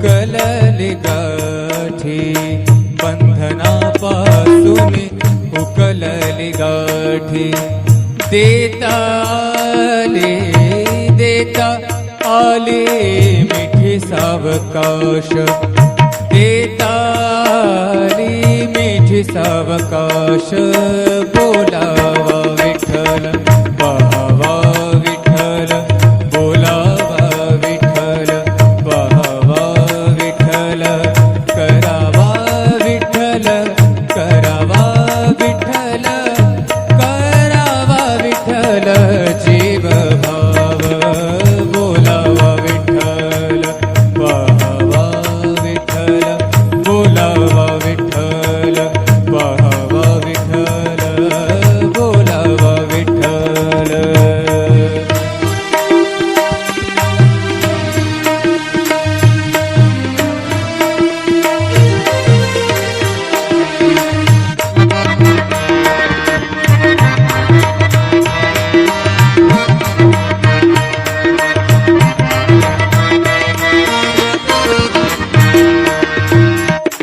उकलली गाठी बंधनापासूनी उकलली गाठी देता आले देता आले मिठी सावकाश। देताली मिठी सावकाश बोलावा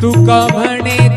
तुका म्हणे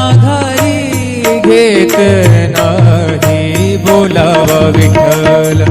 नाही बोलावा विठ्ठल.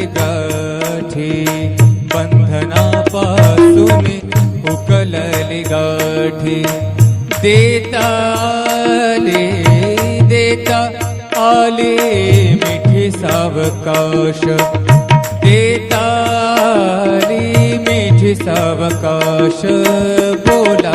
गाठी बंधनापासून उकलली गाठी. देता आले देता आले मिठी सावकाश. देताली मिठी सावकाश. बोला